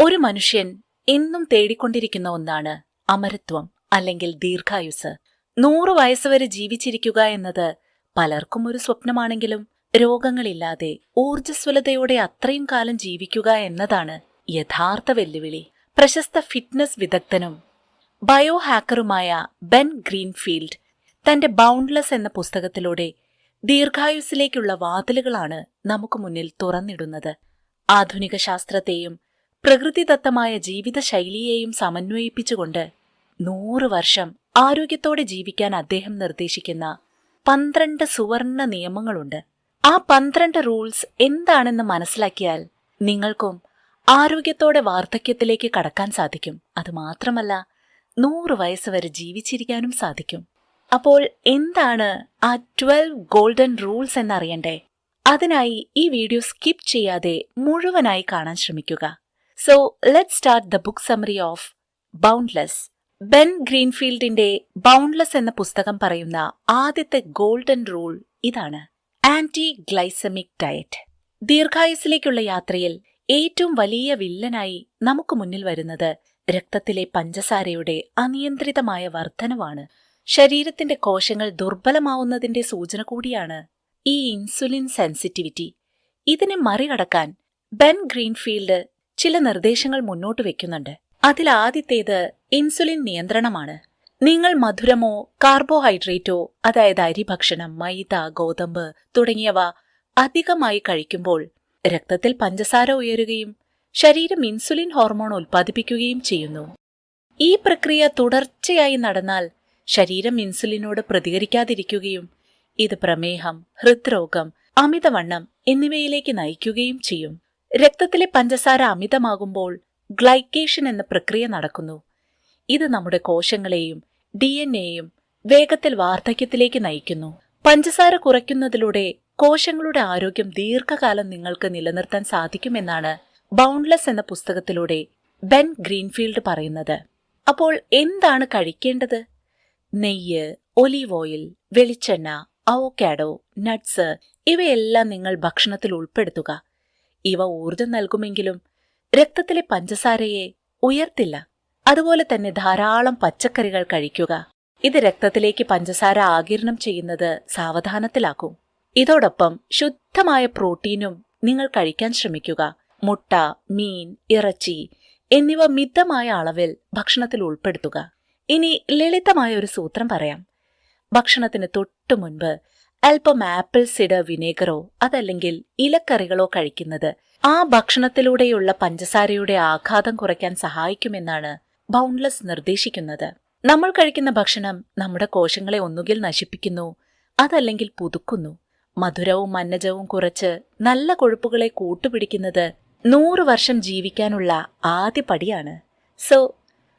ഒരു മനുഷ്യൻ എന്നും തേടിക്കൊണ്ടിരിക്കുന്ന ഒന്നാണ് അമരത്വം അല്ലെങ്കിൽ ദീർഘായുസ്. നൂറു വയസ്സുവരെ ജീവിച്ചിരിക്കുക എന്നത് പലർക്കും ഒരു സ്വപ്നമാണെങ്കിലും രോഗങ്ങളില്ലാതെ ഊർജസ്വലതയോടെ അത്രയും കാലം ജീവിക്കുക എന്നതാണ് യഥാർത്ഥ വെല്ലുവിളി. പ്രശസ്ത ഫിറ്റ്നസ് വിദഗ്ധനും ബയോ ഹാക്കറുമായ ബെൻ ഗ്രീൻഫീൽഡ് തന്റെ ബൗണ്ട്ലെസ് എന്ന പുസ്തകത്തിലൂടെ ദീർഘായുസിലേക്കുള്ള വാതിലുകളാണ് നമുക്ക് മുന്നിൽ തുറന്നിടുന്നത്. ആധുനിക ശാസ്ത്രത്തെയും പ്രകൃതിദത്തമായ ജീവിതശൈലിയെയും സമന്വയിപ്പിച്ചുകൊണ്ട് നൂറ് വർഷം ആരോഗ്യത്തോടെ ജീവിക്കാൻ അദ്ദേഹം നിർദ്ദേശിക്കുന്ന പന്ത്രണ്ട് സുവർണ നിയമങ്ങളുണ്ട്. ആ പന്ത്രണ്ട് റൂൾസ് എന്താണെന്ന് മനസ്സിലാക്കിയാൽ നിങ്ങൾക്കും ആരോഗ്യത്തോടെ വാർദ്ധക്യത്തിലേക്ക് കടക്കാൻ സാധിക്കും. അതുമാത്രമല്ല നൂറ് വയസ്സ് വരെ ജീവിച്ചിരിക്കാനും സാധിക്കും. അപ്പോൾ എന്താണ് ആ ട്വൽവ് ഗോൾഡൻ റൂൾസ് എന്നറിയണ്ടേ? അതിനായി ഈ വീഡിയോ സ്കിപ്പ് ചെയ്യാതെ മുഴുവനായി കാണാൻ ശ്രമിക്കുക. So let start the book summary of boundless Ben ഗ്രീൻഫീൽഡിന്റെ boundless എന്ന പുസ്തകം പറയുന്ന ആദ്യത്തെ ഗോൾഡൻ റൂൾ ഇതാണ്. ആന്റി ഗ്ലൈസമിക് ഡയറ്റ് ദീർഘായുസിലേക്കുള്ള യാത്രയിൽ ഏറ്റവും വലിയ വില്ലനായി നമുക്ക് മുന്നിൽ വരുന്നത് രക്തത്തിലെ പഞ്ചസാരയുടെ അനിയന്ത്രിതമായ വർധനവാണ് ശരീരത്തിന്റെ കോശങ്ങൾ ദുർബലമാവുന്നതിന്റെ സൂചന കൂടിയാണ് ഈ ഇൻസുലിൻ സെൻസിറ്റിവിറ്റി. ഇതിനെ മറികടക്കാൻ ബെൻ ഗ്രീൻഫീൽഡ് ചില നിർദ്ദേശങ്ങൾ മുന്നോട്ട് വെക്കുന്നുണ്ട്. അതിലാദ്യത്തേത് ഇൻസുലിൻ നിയന്ത്രണമാണ്. നിങ്ങൾ മധുരമോ കാർബോഹൈഡ്രേറ്റോ അതായത് അരി ഭക്ഷണം മൈദ ഗോതമ്പ് തുടങ്ങിയവ അധികമായി കഴിക്കുമ്പോൾ രക്തത്തിൽ പഞ്ചസാര ഉയരുകയും ശരീരം ഇൻസുലിൻ ഹോർമോൺ ഉൽപ്പാദിപ്പിക്കുകയും ചെയ്യുന്നു. ഈ പ്രക്രിയ തുടർച്ചയായി നടന്നാൽ ശരീരം ഇൻസുലിനോട് പ്രതികരിക്കാതിരിക്കുകയും ഇത് പ്രമേഹം ഹൃദ്രോഗം അമിതവണ്ണം എന്നിവയിലേക്ക് നയിക്കുകയും ചെയ്യും. രക്തത്തിലെ പഞ്ചസാര അമിതമാകുമ്പോൾ ഗ്ലൈക്കേഷൻ എന്ന പ്രക്രിയ നടക്കുന്നു. ഇത് നമ്മുടെ കോശങ്ങളെയും ഡി എൻ എയും വേഗത്തിൽ വാർദ്ധക്യത്തിലേക്ക് നയിക്കുന്നു. പഞ്ചസാര കുറയ്ക്കുന്നതിലൂടെ കോശങ്ങളുടെ ആരോഗ്യം ദീർഘകാലം നിങ്ങൾക്ക് നിലനിർത്താൻ സാധിക്കുമെന്നാണ് ബൗണ്ട്ലെസ് എന്ന പുസ്തകത്തിലൂടെ ബെൻ ഗ്രീൻഫീൽഡ് പറയുന്നത്. അപ്പോൾ എന്താണ് കഴിക്കേണ്ടത്? നെയ്യ് ഒലീവ് ഓയിൽ വെളിച്ചെണ്ണ അവോക്കാഡോ നട്ട്സ് ഇവയെല്ലാം നിങ്ങൾ ഭക്ഷണത്തിൽ ഉൾപ്പെടുത്തുക. ഇവ ഊർജം നൽകുമെങ്കിലും രക്തത്തിലെ പഞ്ചസാരയെ ഉയർത്തില്ല. അതുപോലെ തന്നെ ധാരാളം പച്ചക്കറികൾ കഴിക്കുക. ഇത് രക്തത്തിലേക്ക് പഞ്ചസാര ആകിരണം ചെയ്യുന്നത് സാവധാനത്തിലാക്കും. ഇതോടൊപ്പം ശുദ്ധമായ പ്രോട്ടീനും നിങ്ങൾ കഴിക്കാൻ ശ്രമിക്കുക. മുട്ട മീൻ ഇറച്ചി എന്നിവ മിതമായ അളവിൽ ഭക്ഷണത്തിൽ ഉൾപ്പെടുത്തുക. ഇനി ലളിതമായ ഒരു സൂത്രം പറയാം. ഭക്ഷണത്തിന് തൊട്ടു മുൻപ് അല്പം ആപ്പിൾ സിഡർ വിനേഗറോ അതല്ലെങ്കിൽ ഇലക്കറികളോ കഴിക്കുന്നത് ആ ഭക്ഷണത്തിലൂടെയുള്ള പഞ്ചസാരയുടെ ആഘാതം കുറയ്ക്കാൻ സഹായിക്കുമെന്നാണ് ബൗണ്ട്ലെസ് നിർദ്ദേശിക്കുന്നത്. നമ്മൾ കഴിക്കുന്ന ഭക്ഷണം നമ്മുടെ കോശങ്ങളെ ഒന്നുകിൽ നശിപ്പിക്കുന്നു അതല്ലെങ്കിൽ പുതുക്കുന്നു. മധുരവും മന്നജവും കുറച്ച് നല്ല കൊഴുപ്പുകളെ കൂട്ടുപിടിക്കുന്നത് നൂറ് വർഷം ജീവിക്കാനുള്ള ആദ്യ പടിയാണ്. സോ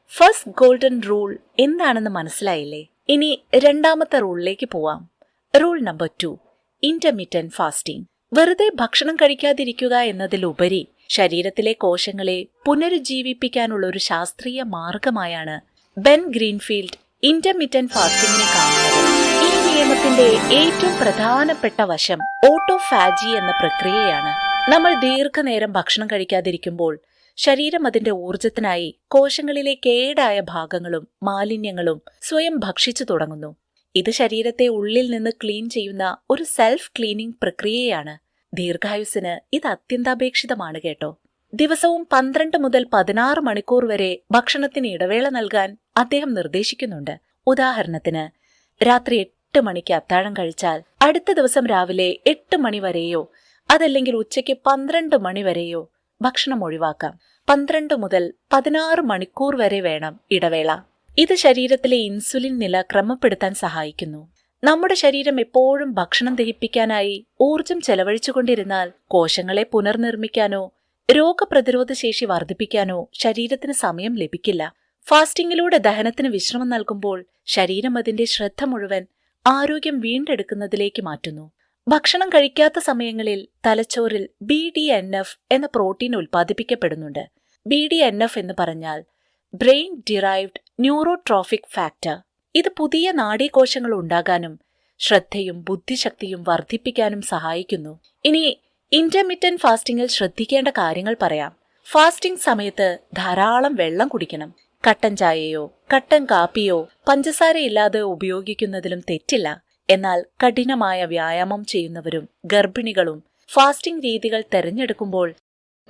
ഫസ്റ്റ് ഗോൾഡൻ റൂൾ എന്താണെന്ന് മനസ്സിലായില്ലേ? ഇനി രണ്ടാമത്തെ റൂളിലേക്ക് പോവാം. Rule number two intermittent fasting വെറുതെ ഭക്ഷണം കഴിക്കാതിരിക്കുക എന്നതിലുപരി ശരീരത്തിലെ കോശങ്ങളെ പുനരുജ്ജീവിപ്പിക്കാനുള്ള ഒരു ശാസ്ത്രീയ മാർഗമായാണ് ബെൻ ഗ്രീൻഫീൽഡ് ഇന്റർമീഡിയൻ ഫാസ്റ്റിംഗിനെ കാണുന്നത്. ഈ നിയമത്തിന്റെ ഏറ്റവും പ്രധാനപ്പെട്ട വശം ഓട്ടോഫാജി എന്ന പ്രക്രിയയാണ്. നമ്മൾ ദീർഘനേരം ഭക്ഷണം കഴിക്കാതിരിക്കുമ്പോൾ ശരീരം അതിന്റെ ഊർജത്തിനായി കോശങ്ങളിലെ കേടായ ഭാഗങ്ങളും മാലിന്യങ്ങളും സ്വയം ഭക്ഷിച്ചു തുടങ്ങുന്നു. ഇത് ശരീരത്തെ ഉള്ളിൽ നിന്ന് ക്ലീൻ ചെയ്യുന്ന ഒരു സെൽഫ് ക്ലീനിംഗ് പ്രക്രിയയാണ്. ദീർഘായുസിന് ഇത് അത്യന്താപേക്ഷിതമാണ് കേട്ടോ. ദിവസവും പന്ത്രണ്ട് മുതൽ പതിനാറ് മണിക്കൂർ വരെ ഭക്ഷണത്തിന് ഇടവേള നൽകാൻ അദ്ദേഹം നിർദ്ദേശിക്കുന്നുണ്ട്. ഉദാഹരണത്തിന് രാത്രി എട്ട് മണിക്ക് അത്താഴം കഴിച്ചാൽ അടുത്ത ദിവസം രാവിലെ എട്ട് മണി വരെയോ അതല്ലെങ്കിൽ ഉച്ചയ്ക്ക് പന്ത്രണ്ട് മണി വരെയോ ഭക്ഷണം ഒഴിവാക്കാം. പന്ത്രണ്ട് മുതൽ പതിനാറ് മണിക്കൂർ വരെ വേണം ഇടവേള. ഇത് ശരീരത്തിലെ ഇൻസുലിൻ നില ക്രമപ്പെടുത്താൻ സഹായിക്കുന്നു. നമ്മുടെ ശരീരം എപ്പോഴും ഭക്ഷണം ദഹിപ്പിക്കാനായി ഊർജം ചെലവഴിച്ചുകൊണ്ടിരുന്നാൽ കോശങ്ങളെ പുനർനിർമ്മിക്കാനോ രോഗപ്രതിരോധ ശേഷി വർദ്ധിപ്പിക്കാനോ ശരീരത്തിന് സമയം ലഭിക്കില്ല. ഫാസ്റ്റിംഗിലൂടെ ദഹനത്തിന് വിശ്രമം നൽകുമ്പോൾ ശരീരം അതിന്റെ ശ്രദ്ധ മുഴുവൻ ആരോഗ്യം വീണ്ടെടുക്കുന്നതിലേക്ക് മാറ്റുന്നു. ഭക്ഷണം കഴിക്കാത്ത സമയങ്ങളിൽ തലച്ചോറിൽ ബി ഡി എൻ എഫ് എന്ന പ്രോട്ടീൻ ഉൽപ്പാദിപ്പിക്കപ്പെടുന്നുണ്ട്. ബി ഡി എൻ എഫ് എന്ന് പറഞ്ഞാൽ ബ്രെയിൻ ഡിറൈവ്ഡ് ന്യൂറോട്രോഫിക് ഫാക്ടർ. ഇത് പുതിയ നാഡീകോശങ്ങൾ ഉണ്ടാകാനും ശ്രദ്ധയും ബുദ്ധിശക്തിയും വർദ്ധിപ്പിക്കാനും സഹായിക്കുന്നു. ഇനി ഇന്റർമിറ്റൻ ഫാസ്റ്റിംഗിൽ ശ്രദ്ധിക്കേണ്ട കാര്യങ്ങൾ പറയാം. ഫാസ്റ്റിംഗ് സമയത്ത് ധാരാളം വെള്ളം കുടിക്കണം. കട്ടൻ ചായയോ കട്ടൻ കാപ്പിയോ പഞ്ചസാര ഇല്ലാതെ ഉപയോഗിക്കുന്നതിലും തെറ്റില്ല. എന്നാൽ കഠിനമായ വ്യായാമം ചെയ്യുന്നവരും ഗർഭിണികളും ഫാസ്റ്റിംഗ് രീതികൾ തെരഞ്ഞെടുക്കുമ്പോൾ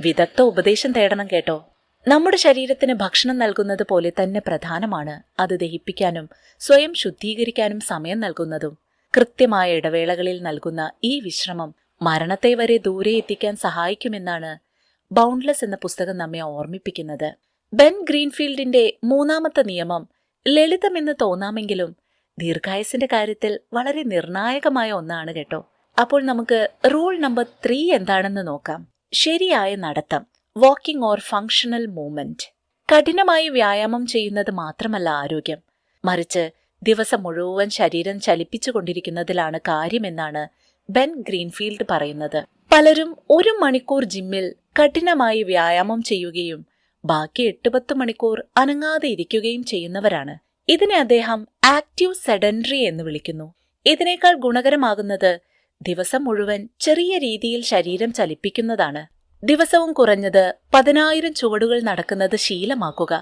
വിദഗ്ധ ഉപദേശം തേടണം കേട്ടോ. നമ്മുടെ ശരീരത്തിന് ഭക്ഷണം നൽകുന്നത് പോലെ തന്നെ പ്രധാനമാണ് അത് ദഹിപ്പിക്കാനും സ്വയം ശുദ്ധീകരിക്കാനും സമയം നൽകുന്നതും. കൃത്യമായ ഇടവേളകളിൽ നൽകുന്ന ഈ വിശ്രമം മരണത്തെ വരെ ദൂരെ എത്തിക്കാൻ സഹായിക്കുമെന്നാണ് ബൗണ്ട്ലെസ് എന്ന പുസ്തകം നമ്മെ ഓർമ്മിപ്പിക്കുന്നത്. ബെൻ ഗ്രീൻഫീൽഡിന്റെ മൂന്നാമത്തെ നിയമം ലളിതമെന്ന് തോന്നാമെങ്കിലും ദീർഘായസിന്റെ കാര്യത്തിൽ വളരെ നിർണായകമായ ഒന്നാണ് കേട്ടോ. അപ്പോൾ നമുക്ക് റൂൾ നമ്പർ ത്രീ എന്താണെന്ന് നോക്കാം. ശരിയായ നടത്തം. വാക്കിംഗ് ഓർ ഫങ്ഷണൽ മൂവ്മെന്റ് കഠിനമായി വ്യായാമം ചെയ്യുന്നത് മാത്രമല്ല ആരോഗ്യം. മറിച്ച് ദിവസം മുഴുവൻ ശരീരം ചലിപ്പിച്ചുകൊണ്ടിരിക്കുന്നതിലാണ് കാര്യമെന്നാണ് ബെൻ ഗ്രീൻഫീൽഡ് പറയുന്നത്. പലരും ഒരു മണിക്കൂർ ജിമ്മിൽ കഠിനമായി വ്യായാമം ചെയ്യുകയും ബാക്കി എട്ട് പത്ത് മണിക്കൂർ അനങ്ങാതെ ഇരിക്കുകയും ചെയ്യുന്നവരാണ്. ഇതിനെ അദ്ദേഹം ആക്റ്റീവ് സെഡൻട്രി എന്ന് വിളിക്കുന്നു. ഇതിനേക്കാൾ ഗുണകരമാകുന്നത് ദിവസം മുഴുവൻ ചെറിയ രീതിയിൽ ശരീരം ചലിപ്പിക്കുന്നതാണ്. ദിവസവും കുറഞ്ഞത് പതിനായിരം ചുവടുകൾ നടക്കുന്നത് ശീലമാക്കുക.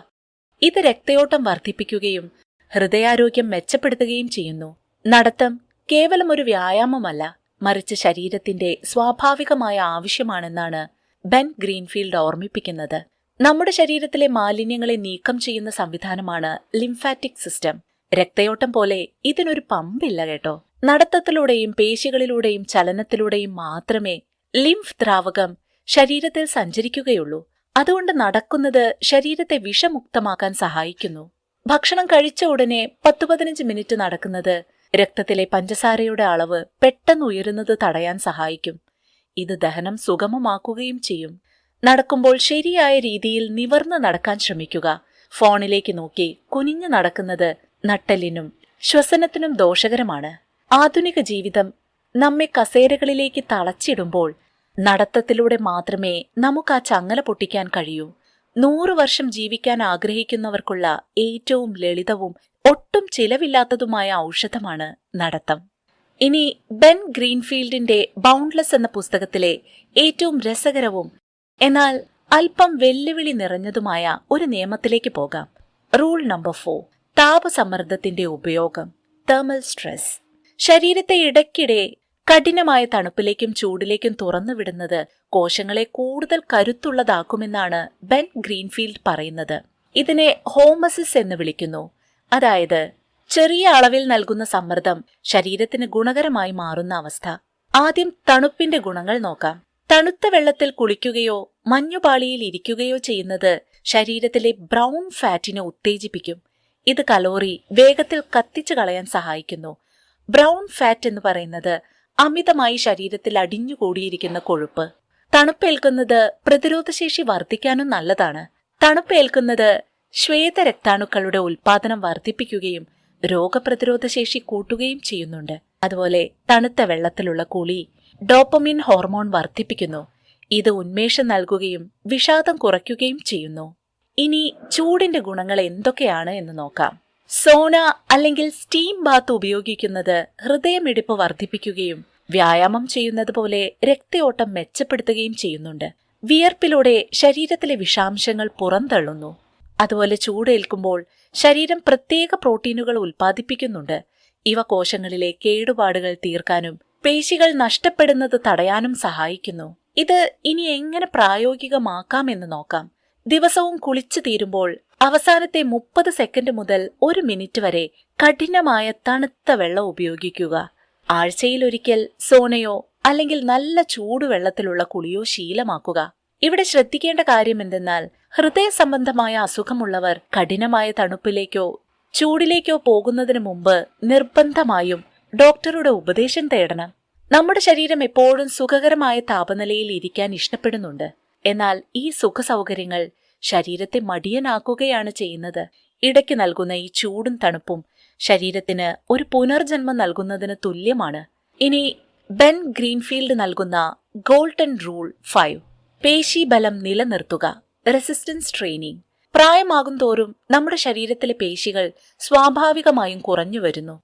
ഇത് രക്തയോട്ടം വർദ്ധിപ്പിക്കുകയും ഹൃദയാരോഗ്യം മെച്ചപ്പെടുത്തുകയും ചെയ്യുന്നു. നടത്തം കേവലം ഒരു വ്യായാമമല്ല മറിച്ച് ശരീരത്തിന്റെ സ്വാഭാവികമായ ആവശ്യമാണെന്നാണ് ബെൻ ഗ്രീൻഫീൽഡ് ഓർമ്മിപ്പിക്കുന്നത്. നമ്മുടെ ശരീരത്തിലെ മാലിന്യങ്ങളെ നീക്കം ചെയ്യുന്ന സംവിധാനമാണ് ലിംഫാറ്റിക് സിസ്റ്റം. രക്തയോട്ടം പോലെ ഇതിനൊരു പമ്പില്ല കേട്ടോ. നടത്തത്തിലൂടെയും പേശികളിലൂടെയും ചലനത്തിലൂടെയും മാത്രമേ ലിംഫ് ദ്രാവകം ശരീരത്തിൽ സഞ്ചരിക്കുകയുള്ളൂ. അതുകൊണ്ട് നടക്കുന്നത് ശരീരത്തെ വിഷമുക്തമാക്കാൻ സഹായിക്കുന്നു. ഭക്ഷണം കഴിച്ച ഉടനെ പത്തു പതിനഞ്ച് മിനിറ്റ് നടക്കുന്നത് രക്തത്തിലെ പഞ്ചസാരയുടെ അളവ് പെട്ടെന്ന് ഉയരുന്നത് തടയാൻ സഹായിക്കും. ഇത് ദഹനം സുഗമമാക്കുകയും ചെയ്യും. നടക്കുമ്പോൾ ശരിയായ രീതിയിൽ നിവർന്ന് നടക്കാൻ ശ്രമിക്കുക. ഫോണിലേക്ക് നോക്കി കുനിഞ്ഞു നടക്കുന്നത് നട്ടലിനും ശ്വസനത്തിനും ദോഷകരമാണ്. ആധുനിക ജീവിതം നമ്മെ കസേരകളിലേക്ക് തളച്ചിടുമ്പോൾ നടത്തത്തിലൂടെ മാത്രമേ നമുക്ക് ആ ചങ്ങല പൊട്ടിക്കാൻ കഴിയൂ. നൂറു വർഷം ജീവിക്കാൻ ആഗ്രഹിക്കുന്നവർക്കുള്ള ഏറ്റവും ലളിതവും ഒട്ടും ചിലവില്ലാത്തതുമായ ഔഷധമാണ് നടത്തം. ഇനി ബെൻ ഗ്രീൻഫീൽഡിന്റെ ബൗണ്ട്ലെസ് എന്ന പുസ്തകത്തിലെ ഏറ്റവും രസകരവും എന്നാൽ അല്പം വെല്ലുവിളി നിറഞ്ഞതുമായ ഒരു നിയമത്തിലേക്ക് പോകാം. റൂൾ നമ്പർ ഫോർ താപസമ്മർദ്ദത്തിന്റെ ഉപയോഗം തെർമൽ സ്ട്രെസ്. ശരീരത്തെ ഇടയ്ക്കിടെ കഠിനമായ തണുപ്പിലേക്കും ചൂടിലേക്കും തുറന്നു വിടുന്നത് കോശങ്ങളെ കൂടുതൽ കരുത്തുള്ളതാക്കുമെന്നാണ് ബെൻ ഗ്രീൻഫീൽഡ് പറയുന്നത്. ഇതിനെ ഹോമസിസ് എന്ന് വിളിക്കുന്നു. അതായത് ചെറിയ അളവിൽ നൽകുന്ന സമ്മർദ്ദം ശരീരത്തിന് ഗുണകരമായി മാറുന്ന അവസ്ഥ. ആദ്യം തണുപ്പിന്റെ ഗുണങ്ങൾ നോക്കാം. തണുത്ത വെള്ളത്തിൽ കുളിക്കുകയോ മഞ്ഞുപാളിയിൽ ഇരിക്കുകയോ ചെയ്യുന്നത് ശരീരത്തിലെ ബ്രൗൺ ഫാറ്റിനെ ഉത്തേജിപ്പിക്കും. ഇത് കലോറി വേഗത്തിൽ കത്തിച്ചു കളയാൻ സഹായിക്കുന്നു. ബ്രൗൺ ഫാറ്റ് എന്ന് പറയുന്നത് അമിതമായി ശരീരത്തിൽ അടിഞ്ഞുകൂടിയിരിക്കുന്ന കൊഴുപ്പ്. തണുപ്പേൽക്കുന്നത് പ്രതിരോധശേഷി വർദ്ധിക്കാനും നല്ലതാണ്. തണുപ്പേൽക്കുന്നത് ശ്വേതരക്താണുക്കളുടെ ഉൽപാദനം വർദ്ധിപ്പിക്കുകയും രോഗപ്രതിരോധ ശേഷി കൂട്ടുകയും ചെയ്യുന്നുണ്ട്. അതുപോലെ തണുത്ത വെള്ളത്തിലുള്ള കുളി ഡോപ്പമിൻ ഹോർമോൺ വർദ്ധിപ്പിക്കുന്നു. ഇത് ഉന്മേഷം നൽകുകയും വിഷാദം കുറയ്ക്കുകയും ചെയ്യുന്നു. ഇനി ചൂടിന്റെ ഗുണങ്ങൾ എന്തൊക്കെയാണ് എന്ന് നോക്കാം. സോന അല്ലെങ്കിൽ സ്റ്റീം ബാത്ത് ഉപയോഗിക്കുന്നത് ഹൃദയമിടിപ്പ് വർദ്ധിപ്പിക്കുകയും വ്യായാമം ചെയ്യുന്നത് പോലെ രക്തയോട്ടം മെച്ചപ്പെടുത്തുകയും ചെയ്യുന്നുണ്ട്. വിയർപ്പിലൂടെ ശരീരത്തിലെ വിഷാംശങ്ങൾ പുറന്തള്ളുന്നു. അതുപോലെ ചൂടേൽക്കുമ്പോൾ ശരീരം പ്രത്യേക പ്രോട്ടീനുകൾ ഉൽപ്പാദിപ്പിക്കുന്നുണ്ട്. ഇവ കോശങ്ങളിലെ കേടുപാടുകൾ തീർക്കാനും പേശികൾ നഷ്ടപ്പെടുന്നത് തടയാനും സഹായിക്കുന്നു. ഇത് ഇനി എങ്ങനെ പ്രായോഗികമാക്കാമെന്ന് നോക്കാം. ദിവസവും കുളിച്ചു തീരുമ്പോൾ അവസാനത്തെ മുപ്പത് സെക്കൻഡ് മുതൽ ഒരു മിനിറ്റ് വരെ കഠിനമായ തണുത്ത വെള്ളം ഉപയോഗിക്കുക. ആഴ്ചയിലൊരിക്കൽ സോനയോ അല്ലെങ്കിൽ നല്ല ചൂടുവെള്ളത്തിലുള്ള കുളിയോ ശീലമാക്കുക. ഇവിടെ ശ്രദ്ധിക്കേണ്ട കാര്യം എന്തെന്നാൽ ഹൃദയ സംബന്ധമായ അസുഖമുള്ളവർ കഠിനമായ തണുപ്പിലേക്കോ ചൂടിലേക്കോ പോകുന്നതിന് മുമ്പ് നിർബന്ധമായും ഡോക്ടറുടെ ഉപദേശം തേടണം. നമ്മുടെ ശരീരം എപ്പോഴും സുഖകരമായ താപനിലയിൽ ഇരിക്കാൻ ഇഷ്ടപ്പെടുന്നുണ്ട്. എന്നാൽ ഈ സുഖസൗകര്യങ്ങൾ ശരീരത്തെ മടിയനാക്കുകയാണ് ചെയ്യുന്നത്. ഇടയ്ക്ക് നൽകുന്ന ഈ ചൂടും തണുപ്പും ശരീരത്തിന് ഒരു പുനർജന്മം നൽകുന്നതിന് തുല്യമാണ്. ഇനി ബെൻ ഗ്രീൻഫീൽഡ് നൽകുന്ന ഗോൾഡൻ റൂൾ ഫൈവ്. പേശീബലം നിലനിർത്തുക. Resistance training. പ്രായമാകും തോറും നമ്മുടെ ശരീരത്തിലെ പേശികൾ സ്വാഭാവികമായും കുറഞ്ഞു വരുന്നു.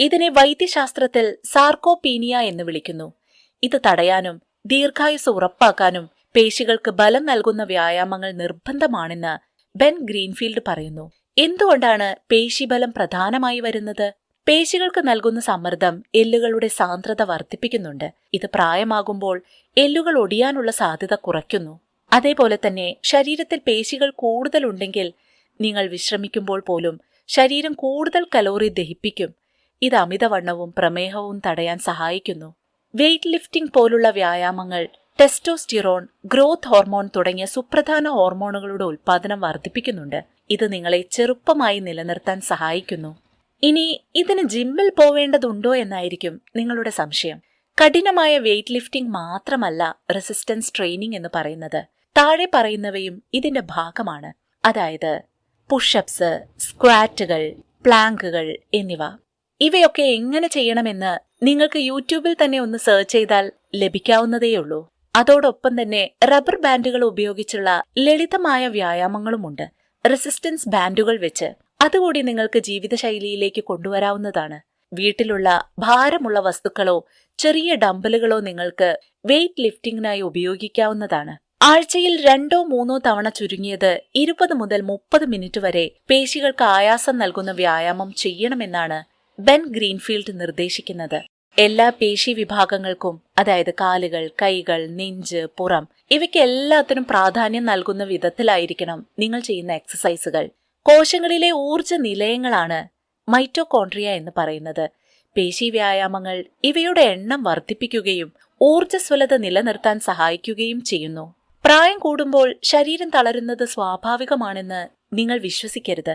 ഇതിനെ വൈദ്യശാസ്ത്രത്തിൽ സാർക്കോപീനിയ എന്ന് വിളിക്കുന്നു. ഇത് തടയാനും ദീർഘായുസ് ഉറപ്പാക്കാനും പേശികൾക്ക് ബലം നൽകുന്ന വ്യായാമങ്ങൾ നിർബന്ധമാണെന്ന് ബെൻ ഗ്രീൻഫീൽഡ് പറയുന്നു. എന്തുകൊണ്ടാണ് പേശിബലം പ്രധാനമായി വരുന്നത്? പേശികൾക്ക് നൽകുന്ന സമ്മർദ്ദം എല്ലുകളുടെ സാന്ദ്രത വർദ്ധിപ്പിക്കുന്നുണ്ട്. ഇത് പ്രായമാകുമ്പോൾ എല്ലുകൾ ഒടിയാനുള്ള സാധ്യത കുറയ്ക്കുന്നു. അതേപോലെ തന്നെ ശരീരത്തിൽ പേശികൾ കൂടുതലുണ്ടെങ്കിൽ നിങ്ങൾ വിശ്രമിക്കുമ്പോൾ പോലും ശരീരം കൂടുതൽ കലോറി ദഹിപ്പിക്കും. ഇത് അമിതവണ്ണവും പ്രമേഹവും തടയാൻ സഹായിക്കുന്നു. വെയ്റ്റ് ലിഫ്റ്റിംഗ് പോലുള്ള വ്യായാമങ്ങൾ ടെസ്റ്റോസ്റ്റിറോൺ ഗ്രോത്ത് ഹോർമോൺ തുടങ്ങിയ സുപ്രധാന ഹോർമോണുകളുടെ ഉൽപ്പാദനം വർദ്ധിപ്പിക്കുന്നുണ്ട്. ഇത് നിങ്ങളെ ചെറുപ്പമായി നിലനിർത്താൻ സഹായിക്കുന്നു. ഇനി ഇതിന് ജിമ്മിൽ പോവേണ്ടതുണ്ടോ എന്നായിരിക്കും നിങ്ങളുടെ സംശയം. കഠിനമായ വെയ്റ്റ് ലിഫ്റ്റിംഗ് മാത്രമല്ല റെസിസ്റ്റൻസ് ട്രെയിനിങ് എന്ന് പറയുന്നത്. താഴെ പറയുന്നവയും ഇതിന്റെ ഭാഗമാണ്. അതായത് പുഷപ്സ് സ്ക്വാറ്റുകൾ പ്ലാങ്കുകൾ എന്നിവ. ഇവയൊക്കെ എങ്ങനെ ചെയ്യണമെന്ന് നിങ്ങൾക്ക് യൂട്യൂബിൽ തന്നെ ഒന്ന് സെർച്ച് ചെയ്താൽ ലഭിക്കാവുന്നതേയുള്ളൂ. അതോടൊപ്പം തന്നെ റബ്ബർ ബാൻഡുകൾ ഉപയോഗിച്ചുള്ള ലളിതമായ വ്യായാമങ്ങളുമുണ്ട്. റെസിസ്റ്റൻസ് ബാൻഡുകൾ വെച്ച് അതുകൂടി നിങ്ങൾക്ക് ജീവിതശൈലിയിലേക്ക് കൊണ്ടുവരാവുന്നതാണ്. വീട്ടിലുള്ള ഭാരമുള്ള വസ്തുക്കളോ ചെറിയ ഡംബലുകളോ നിങ്ങൾക്ക് വെയ്റ്റ് ലിഫ്റ്റിംഗിനായി ഉപയോഗിക്കാവുന്നതാണ്. ആഴ്ചയിൽ രണ്ടോ മൂന്നോ തവണ ചുരുങ്ങിയത് ഇരുപത് മുതൽ മുപ്പത് മിനിറ്റ് വരെ പേശികൾക്ക് ആയാസം നൽകുന്ന വ്യായാമം ചെയ്യണമെന്നാണ് ബെൻ ഗ്രീൻഫീൽഡ് നിർദ്ദേശിക്കുന്നത്. എല്ലാ പേശി വിഭാഗങ്ങൾക്കും അതായത് കാലുകൾ കൈകൾ നെഞ്ച് പുറം ഇവയ്ക്ക് എല്ലാത്തിനും പ്രാധാന്യം നൽകുന്ന വിധത്തിലായിരിക്കണം നിങ്ങൾ ചെയ്യുന്ന എക്സസൈസുകൾ കോശങ്ങളിലെ ഊർജ നിലയങ്ങളാണ് മൈറ്റോകോൺട്രിയ എന്ന് പറയുന്നത്. പേശി വ്യായാമങ്ങൾ ഇവയുടെ എണ്ണം വർദ്ധിപ്പിക്കുകയും ഊർജസ്വലത നിലനിർത്താൻ സഹായിക്കുകയും ചെയ്യുന്നു. പ്രായം കൂടുമ്പോൾ ശരീരം തളരുന്നത് സ്വാഭാവികമാണെന്ന് നിങ്ങൾ വിശ്വസിക്കരുത്.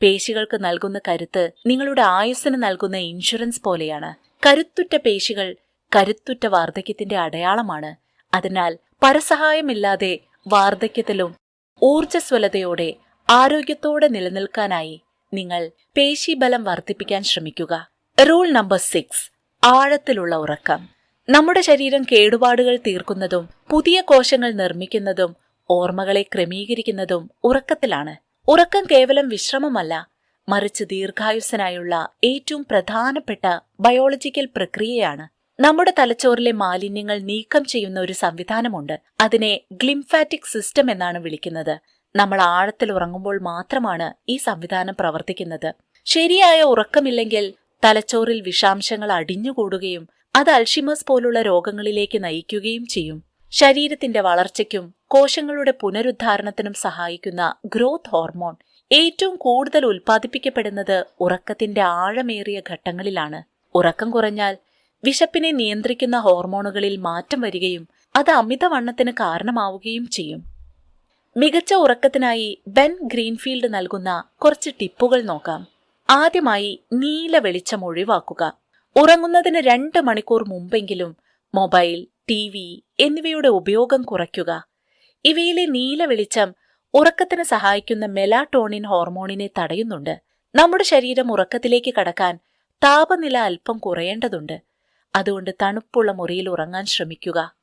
പേശികൾക്ക് നൽകുന്ന കരുത്ത് നിങ്ങളുടെ ആയുസ്സിന് നൽകുന്ന ഇൻഷുറൻസ് പോലെയാണ്. കരുത്തുറ്റ പേശികൾ കരുത്തുറ്റ വാർദ്ധക്യത്തിന്റെ അടയാളമാണ്. അതിനാൽ പരസഹായമില്ലാതെ വാർദ്ധക്യത്തിലും ഊർജസ്വലതയോടെ ആരോഗ്യത്തോടെ നിലനിൽക്കാനായി നിങ്ങൾ പേശിബലം വർദ്ധിപ്പിക്കാൻ ശ്രമിക്കുക. റൂൾ നമ്പർ സിക്സ് ആഴത്തിലുള്ള ഉറക്കം. നമ്മുടെ ശരീരം കേടുപാടുകൾ തീർക്കുന്നതും പുതിയ കോശങ്ങൾ നിർമ്മിക്കുന്നതും ഓർമ്മകളെ ക്രമീകരിക്കുന്നതും ഉറക്കത്തിലാണ്. ഉറക്കം കേവലം വിശ്രമമല്ല മറിച്ച് ദീർഘായുസ്സനായുള്ള ഏറ്റവും പ്രധാനപ്പെട്ട ബയോളജിക്കൽ പ്രക്രിയയാണ്. നമ്മുടെ തലച്ചോറിലെ മാലിന്യങ്ങൾ നീക്കം ചെയ്യുന്ന ഒരു സംവിധാനമുണ്ട്. അതിനെ ഗ്ലിംഫാറ്റിക് സിസ്റ്റം എന്നാണ് വിളിക്കുന്നത്. നമ്മൾ ആഴത്തിൽ ഉറങ്ങുമ്പോൾ മാത്രമാണ് ഈ സംവിധാനം പ്രവർത്തിക്കുന്നത്. ശരിയായ ഉറക്കമില്ലെങ്കിൽ തലച്ചോറിൽ വിഷാംശങ്ങൾ അടിഞ്ഞുകൂടുകയും അത് അൽഷിമസ് പോലുള്ള രോഗങ്ങളിലേക്ക് നയിക്കുകയും ചെയ്യും. ശരീരത്തിന്റെ വളർച്ചയ്ക്കും കോശങ്ങളുടെ പുനരുദ്ധാരണത്തിനും സഹായിക്കുന്ന ഗ്രോത്ത് ഹോർമോൺ ഏറ്റവും കൂടുതൽ ഉൽപ്പാദിപ്പിക്കപ്പെടുന്നത് ഉറക്കത്തിന്റെ ആഴമേറിയ ഘട്ടങ്ങളിലാണ്. ഉറക്കം കുറഞ്ഞാൽ വിശപ്പിനെ നിയന്ത്രിക്കുന്ന ഹോർമോണുകളിൽ മാറ്റം വരികയും അത് അമിതവണ്ണത്തിന് കാരണമാവുകയും ചെയ്യും. മികച്ച ഉറക്കത്തിനായി ബെൻ ഗ്രീൻഫീൽഡ് നൽകുന്ന കുറച്ച് ടിപ്പുകൾ നോക്കാം. ആദ്യമായി നീല വെളിച്ചം ഒഴിവാക്കുക. ഉറങ്ങുന്നതിന് രണ്ട് മണിക്കൂർ മുമ്പെങ്കിലും മൊബൈൽ ടി വി എന്നിവയുടെ ഉപയോഗം കുറയ്ക്കുക. ഇവയിലെ നീല വെളിച്ചം ഉറക്കത്തിന് സഹായിക്കുന്ന മെലാടോണിൻ ഹോർമോണിനെ തടയുന്നുണ്ട്. നമ്മുടെ ശരീരം ഉറക്കത്തിലേക്ക് കടക്കാൻ താപനില അല്പം കുറയേണ്ടതുണ്ട്. അതുകൊണ്ട് തണുപ്പുള്ള മുറിയിൽ ഉറങ്ങാൻ ശ്രമിക്കുക.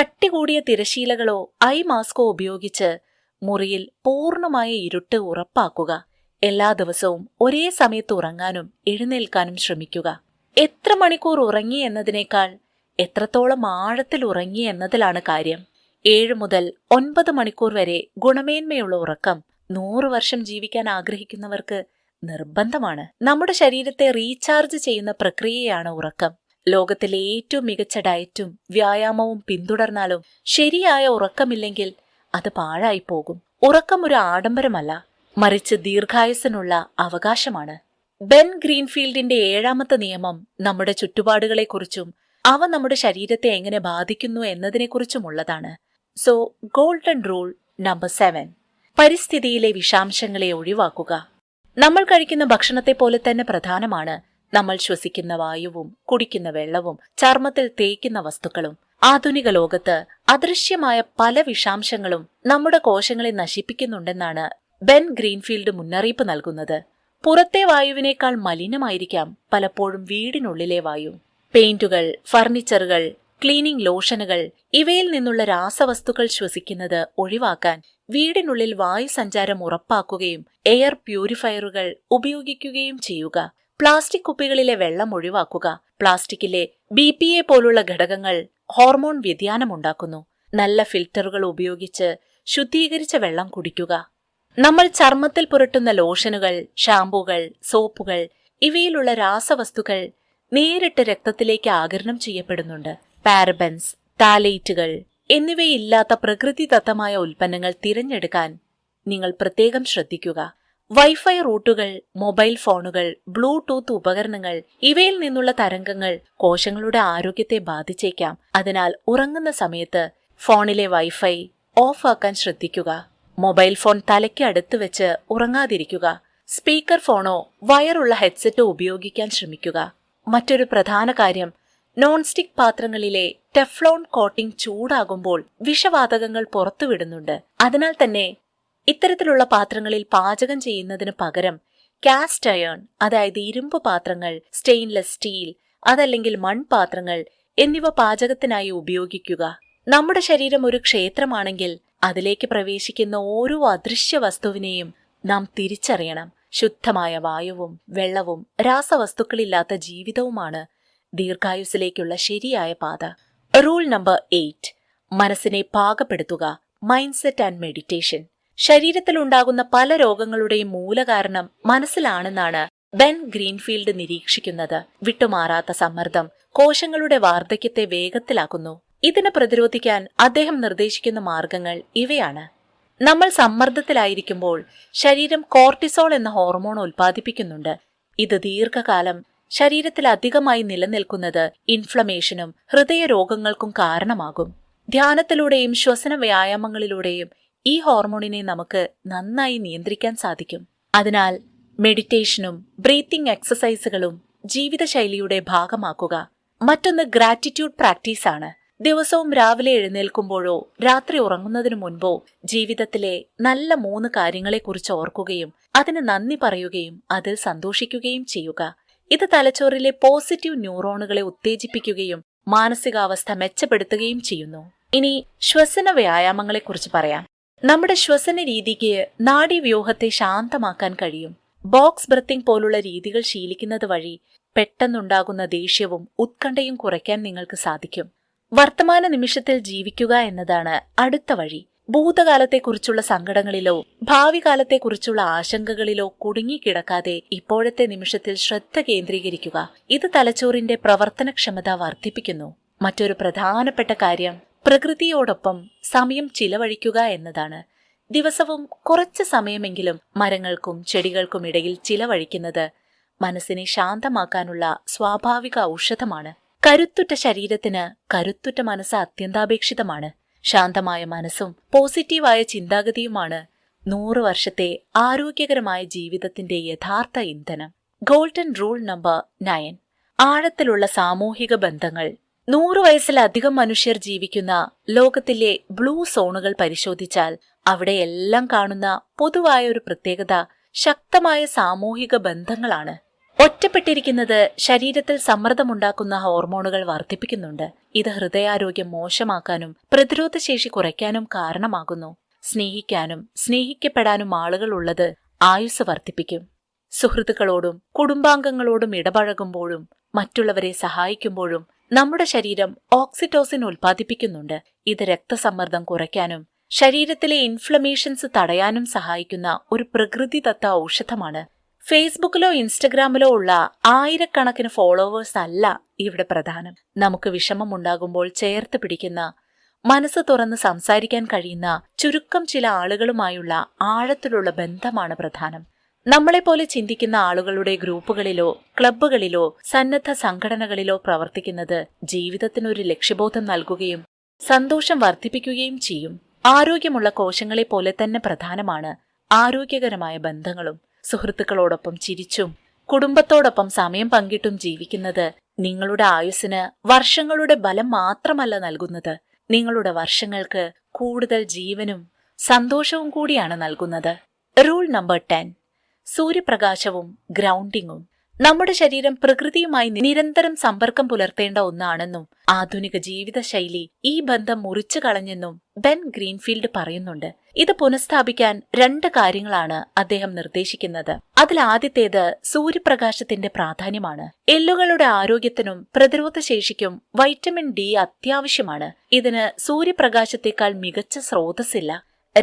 കട്ടി കൂടിയ തിരശീലകളോ ഐ മാസ്കോ ഉപയോഗിച്ച് മുറിയിൽ പൂർണമായ ഇരുട്ട് ഉറപ്പാക്കുക. എല്ലാ ദിവസവും ഒരേ സമയത്ത് ഉറങ്ങാനും എഴുന്നേൽക്കാനും ശ്രമിക്കുക. എത്ര മണിക്കൂർ ഉറങ്ങി എന്നതിനേക്കാൾ എത്രത്തോളം ആഴത്തിൽ ഉറങ്ങി എന്നതിലാണ് കാര്യം. ഏഴ് മുതൽ ഒൻപത് മണിക്കൂർ വരെ ഗുണമേന്മയുള്ള ഉറക്കം. നൂറ് വർഷം ജീവിക്കാൻ ആഗ്രഹിക്കുന്നവർക്ക് നിർബന്ധമാണ്. നമ്മുടെ ശരീരത്തെ റീചാർജ് ചെയ്യുന്ന പ്രക്രിയയാണ് ഉറക്കം. ലോകത്തിലെ ഏറ്റവും മികച്ച ഡയറ്റും വ്യായാമവും പിന്തുടർന്നാലും ശരിയായ ഉറക്കമില്ലെങ്കിൽ അത് പാഴായി പോകും. ഉറക്കം ഒരു ആഡംബരമല്ല മറിച്ച് ദീർഘായുസിനുള്ള അവകാശമാണ്. ബെൻ ഗ്രീൻഫീൽഡിന്റെ ഏഴാമത്തെ നിയമം നമ്മുടെ ചുറ്റുപാടുകളെക്കുറിച്ചും അവ നമ്മുടെ ശരീരത്തെ എങ്ങനെ ബാധിക്കുന്നു എന്നതിനെക്കുറിച്ചുമുള്ളതാണ് so golden rule number seven പരിസ്ഥിതിയിലെ വിഷാംശങ്ങളെ ഒഴിവാക്കുക. നമ്മൾ കഴിക്കുന്ന ഭക്ഷണത്തെ പോലെ തന്നെ പ്രധാനമാണ് നമ്മൾ ശ്വസിക്കുന്ന വായുവും കുടിക്കുന്ന വെള്ളവും ചർമ്മത്തിൽ തേക്കുന്ന വസ്തുക്കളും. ആധുനിക ലോകത്ത് അദൃശ്യമായ പല വിഷാംശങ്ങളും നമ്മുടെ കോശങ്ങളെ നശിപ്പിക്കുന്നുണ്ടെന്നാണ് ബെൻ ഗ്രീൻഫീൽഡ് മുന്നറിയിപ്പ് നൽകുന്നത്. പുറത്തെ വായുവിനേക്കാൾ മലിനമായിരിക്കാം പലപ്പോഴും വീടിനുള്ളിലെ വായു. പെയിന്റുകൾ ഫർണിച്ചറുകൾ ക്ലീനിംഗ് ലോഷനുകൾ ഇവയിൽ നിന്നുള്ള രാസവസ്തുക്കൾ ശ്വസിക്കുന്നത് ഒഴിവാക്കാൻ വീടിനുള്ളിൽ വായു സഞ്ചാരം ഉറപ്പാക്കുകയും എയർ പ്യൂരിഫയറുകൾ ഉപയോഗിക്കുകയും ചെയ്യുക. പ്ലാസ്റ്റിക് കുപ്പികളിലെ വെള്ളം ഒഴിവാക്കുക. പ്ലാസ്റ്റിക്കിലെ ബി പി എ പോലുള്ള ഘടകങ്ങൾ ഹോർമോൺ വ്യതിയാനമുണ്ടാക്കുന്നു നല്ല ഫിൽറ്ററുകൾ ഉപയോഗിച്ച് ശുദ്ധീകരിച്ച വെള്ളം കുടിക്കുക. നമ്മൾ ചർമ്മത്തിൽ പുരട്ടുന്ന ലോഷനുകൾ ഷാമ്പുകൾ സോപ്പുകൾ ഇവയിലുള്ള രാസവസ്തുക്കൾ നേരിട്ട് രക്തത്തിലേക്ക് ആകിരണം ചെയ്യപ്പെടുന്നുണ്ട്. പാരബൻസ് താലേറ്റുകൾ എന്നിവയില്ലാത്ത പ്രകൃതിദത്തമായ ഉൽപ്പന്നങ്ങൾ തിരഞ്ഞെടുക്കാൻ നിങ്ങൾ പ്രത്യേകം ശ്രദ്ധിക്കുക. വൈഫൈ റൂട്ടുകൾ മൊബൈൽ ഫോണുകൾ ബ്ലൂടൂത്ത് ഉപകരണങ്ങൾ ഇവയിൽ നിന്നുള്ള തരംഗങ്ങൾ കോശങ്ങളുടെ ആരോഗ്യത്തെ ബാധിച്ചേക്കാം. അതിനാൽ ഉറങ്ങുന്ന സമയത്ത് ഫോണിലെ വൈഫൈ ഓഫ് ആക്കാൻ ശ്രദ്ധിക്കുക. മൊബൈൽ ഫോൺ തലയ്ക്ക് അടുത്ത് വെച്ച് ഉറങ്ങാതിരിക്കുക. സ്പീക്കർ ഫോണോ വയറുള്ള ഹെഡ്സെറ്റോ ഉപയോഗിക്കാൻ ശ്രമിക്കുക. മറ്റൊരു പ്രധാന കാര്യം നോൺ സ്റ്റിക് പാത്രങ്ങളിലെ ടെഫ്ലോൺ കോട്ടിംഗ് ചൂടാകുമ്പോൾ വിഷവാതകങ്ങൾ പുറത്തുവിടുന്നുണ്ട്. അതിനാൽ തന്നെ ഇത്തരത്തിലുള്ള പാത്രങ്ങളിൽ പാചകം ചെയ്യുന്നതിന് പകരം കാസ്റ്റ് അയൺ അതായത് ഇരുമ്പ് പാത്രങ്ങൾ സ്റ്റെയിൻലെസ് സ്റ്റീൽ അതല്ലെങ്കിൽ മൺപാത്രങ്ങൾ എന്നിവ പാചകത്തിനായി ഉപയോഗിക്കുക. നമ്മുടെ ശരീരം ഒരു ക്ഷേത്രമാണെങ്കിൽ അതിലേക്ക് പ്രവേശിക്കുന്ന ഓരോ അദൃശ്യ വസ്തുവിനെയും നാം തിരിച്ചറിയണം. ശുദ്ധമായ വായുവും വെള്ളവും രാസവസ്തുക്കളില്ലാത്ത ജീവിതവുമാണ് ദീർഘായുസിലേക്കുള്ള ശരിയായ പാത. റൂൾ നമ്പർ എയ്റ്റ് മനസ്സിനെ പാകപ്പെടുത്തുക. മൈൻഡ്സെറ്റ് ആൻഡ് മെഡിറ്റേഷൻ ശരീരത്തിലുണ്ടാകുന്ന പല രോഗങ്ങളുടെയും മൂലകാരണം മനസ്സിലാണെന്നാണ് ബെൻ ഗ്രീൻഫീൽഡ് നിരീക്ഷിക്കുന്നത്. വിട്ടുമാറാത്ത സമ്മർദ്ദം കോശങ്ങളുടെ വാർദ്ധക്യത്തെ വേഗത്തിലാക്കുന്നു. ഇതിനെ പ്രതിരോധിക്കാൻ അദ്ദേഹം നിർദ്ദേശിക്കുന്ന മാർഗങ്ങൾ ഇവയാണ്. നമ്മൾ സമ്മർദ്ദത്തിലായിരിക്കുമ്പോൾ ശരീരം കോർട്ടിസോൾ എന്ന ഹോർമോൺ ഉൽപ്പാദിപ്പിക്കുന്നുണ്ട്. ഇത് ദീർഘകാലം ശരീരത്തിൽ അധികമായി നിലനിൽക്കുന്നത് ഇൻഫ്ലമേഷനും ഹൃദയരോഗങ്ങൾക്കും കാരണമാകും. ധ്യാനത്തിലൂടെയും ശ്വസന വ്യായാമങ്ങളിലൂടെയും ഈ ഹോർമോണിനെ നമുക്ക് നന്നായി നിയന്ത്രിക്കാൻ സാധിക്കും. അതിനാൽ മെഡിറ്റേഷനും ബ്രീത്തിംഗ് എക്സസൈസുകളും ജീവിതശൈലിയുടെ ഭാഗമാക്കുക. മറ്റൊന്ന് ഗ്രാറ്റിറ്റ്യൂഡ് പ്രാക്ടീസ് ആണ്. ദിവസവും രാവിലെ എഴുന്നേൽക്കുമ്പോഴോ രാത്രി ഉറങ്ങുന്നതിനു മുൻപോ ജീവിതത്തിലെ നല്ല മൂന്ന് കാര്യങ്ങളെക്കുറിച്ച് ഓർക്കുകയും അതിന് നന്ദി പറയുകയും അതിൽ സന്തോഷിക്കുകയും ചെയ്യുക. ഇത് തലച്ചോറിലെ പോസിറ്റീവ് ന്യൂറോണുകളെ ഉത്തേജിപ്പിക്കുകയും മാനസികാവസ്ഥ മെച്ചപ്പെടുത്തുകയും ചെയ്യുന്നു. ഇനി ശ്വസന വ്യായാമങ്ങളെക്കുറിച്ച് പറയാം. നമ്മുടെ ശ്വസന രീതിക്ക് നാഡീവ്യൂഹത്തെ ശാന്തമാക്കാൻ കഴിയും. ബോക്സ് ബ്രത്തിംഗ് പോലുള്ള രീതികൾ ശീലിക്കുന്നത് വഴി പെട്ടെന്നുണ്ടാകുന്ന ദേഷ്യവും ഉത്കണ്ഠയും കുറയ്ക്കാൻ നിങ്ങൾക്ക് സാധിക്കും. വർത്തമാന നിമിഷത്തിൽ ജീവിക്കുക എന്നതാണ് അടുത്ത വഴി. ഭൂതകാലത്തെക്കുറിച്ചുള്ള സങ്കടങ്ങളിലോ ഭാവി കാലത്തെക്കുറിച്ചുള്ള ആശങ്കകളിലോ കുടുങ്ങിക്കിടക്കാതെ ഇപ്പോഴത്തെ നിമിഷത്തിൽ ശ്രദ്ധ കേന്ദ്രീകരിക്കുക. ഇത് തലച്ചോറിന്റെ പ്രവർത്തനക്ഷമത വർദ്ധിപ്പിക്കുന്നു. മറ്റൊരു പ്രധാനപ്പെട്ട കാര്യം പ്രകൃതിയോടൊപ്പം സമയം ചിലവഴിക്കുക എന്നതാണ്. ദിവസവും കുറച്ച് സമയമെങ്കിലും മരങ്ങൾക്കും ചെടികൾക്കും ഇടയിൽ ചിലവഴിക്കുന്നത് മനസ്സിനെ ശാന്തമാക്കാനുള്ള സ്വാഭാവിക ഔഷധമാണ്. കരുത്തുറ്റ ശരീരത്തിന് കരുത്തുറ്റ മനസ്സ് അത്യന്താപേക്ഷിതമാണ്. ശാന്തമായ മനസ്സും പോസിറ്റീവായ ചിന്താഗതിയുമാണ് നൂറ് വർഷത്തെ ആരോഗ്യകരമായ ജീവിതത്തിന്റെ യഥാർത്ഥ ഇന്ധനം. Golden rule number nine. ആഴത്തിലുള്ള സാമൂഹിക ബന്ധങ്ങൾ. നൂറു വയസ്സിലധികം മനുഷ്യർ ജീവിക്കുന്ന ലോകത്തിലെ ബ്ലൂ സോണുകൾ പരിശോധിച്ചാൽ അവിടെയെല്ലാം കാണുന്ന പൊതുവായ ഒരു പ്രത്യേകത ശക്തമായ സാമൂഹിക ബന്ധങ്ങളാണ്. ഒറ്റപ്പെട്ടിരിക്കുന്നത് ശരീരത്തിൽ സമ്മർദ്ദമുണ്ടാക്കുന്ന ഹോർമോണുകൾ വർദ്ധിപ്പിക്കുന്നുണ്ട്. ഇത് ഹൃദയാരോഗ്യം മോശമാക്കാനും പ്രതിരോധശേഷി കുറയ്ക്കാനും കാരണമാകുന്നു. സ്നേഹിക്കാനും സ്നേഹിക്കപ്പെടാനും ആളുകൾ ഉള്ളത് ആയുസ് വർദ്ധിപ്പിക്കും. സുഹൃത്തുക്കളോടും കുടുംബാംഗങ്ങളോടും ഇടപഴകുമ്പോഴും മറ്റുള്ളവരെ സഹായിക്കുമ്പോഴും നമ്മുടെ ശരീരം ഓക്സിറ്റോസിൻ ഉൽപ്പാദിപ്പിക്കുന്നുണ്ട്. ഇത് രക്തസമ്മർദ്ദം കുറയ്ക്കാനും ശരീരത്തിലെ ഇൻഫ്ലമേഷൻസ് തടയാനും സഹായിക്കുന്ന ഒരു പ്രകൃതിദത്ത ഔഷധമാണ് ഫേസ്ബുക്കിലോ ഇൻസ്റ്റഗ്രാമിലോ ഉള്ള ആയിരക്കണക്കിന് ഫോളോവേഴ്സ് അല്ല ഇവിടെ പ്രധാനം. നമുക്ക് വിഷമമുണ്ടാകുമ്പോൾ ചേർത്ത് പിടിക്കുന്ന മനസ്സ് തുറന്ന് സംസാരിക്കാൻ കഴിയുന്ന ചുരുക്കം ചില ആളുകളുമായുള്ള ആഴത്തിലുള്ള ബന്ധമാണ് പ്രധാനം. നമ്മളെപ്പോലെ ചിന്തിക്കുന്ന ആളുകളുടെ ഗ്രൂപ്പുകളിലോ ക്ലബ്ബുകളിലോ സന്നദ്ധ സംഘടനകളിലോ പ്രവർത്തിക്കുന്നത് ജീവിതത്തിനൊരു ലക്ഷ്യബോധം നൽകുകയും സന്തോഷം വർദ്ധിപ്പിക്കുകയും ചെയ്യും. ആരോഗ്യമുള്ള കോശങ്ങളെ പോലെ തന്നെ പ്രധാനമാണ് ആരോഗ്യകരമായ ബന്ധങ്ങളും. സുഹൃത്തുക്കളോടൊപ്പം ചിരിച്ചും കുടുംബത്തോടൊപ്പം സമയം പങ്കിട്ടും ജീവിക്കുന്നത് നിങ്ങളുടെ ആയുസ്സിന് വർഷങ്ങളുടെ ബലം മാത്രമല്ല നൽകുന്നത്. നിങ്ങളുടെ വർഷങ്ങൾക്ക് കൂടുതൽ ജീവനും സന്തോഷവും കൂടിയാണ് നൽകുന്നത്. Rule number ten. സൂര്യപ്രകാശവും ഗ്രൗണ്ടിങ്ങും. നമ്മുടെ ശരീരം പ്രകൃതിയുമായി നിരന്തരം സമ്പർക്കം പുലർത്തേണ്ട ഒന്നാണെന്നും ആധുനിക ജീവിതശൈലി ഈ ബന്ധം മുറിച്ചു കളഞ്ഞെന്നും ബെൻ ഗ്രീൻഫീൽഡ് പറയുന്നുണ്ട്. ഇത് പുനഃസ്ഥാപിക്കാൻ രണ്ട് കാര്യങ്ങളാണ് അദ്ദേഹം നിർദ്ദേശിക്കുന്നത്. അതിൽ ആദ്യത്തേത് സൂര്യപ്രകാശത്തിന്റെ പ്രാധാന്യമാണ്. എല്ലുകളുടെ ആരോഗ്യത്തിനും പ്രതിരോധ ശേഷിക്കും വൈറ്റമിൻ ഡി അത്യാവശ്യമാണ്. ഇതിന് സൂര്യപ്രകാശത്തേക്കാൾ മികച്ച സ്രോതസ്സില്ല.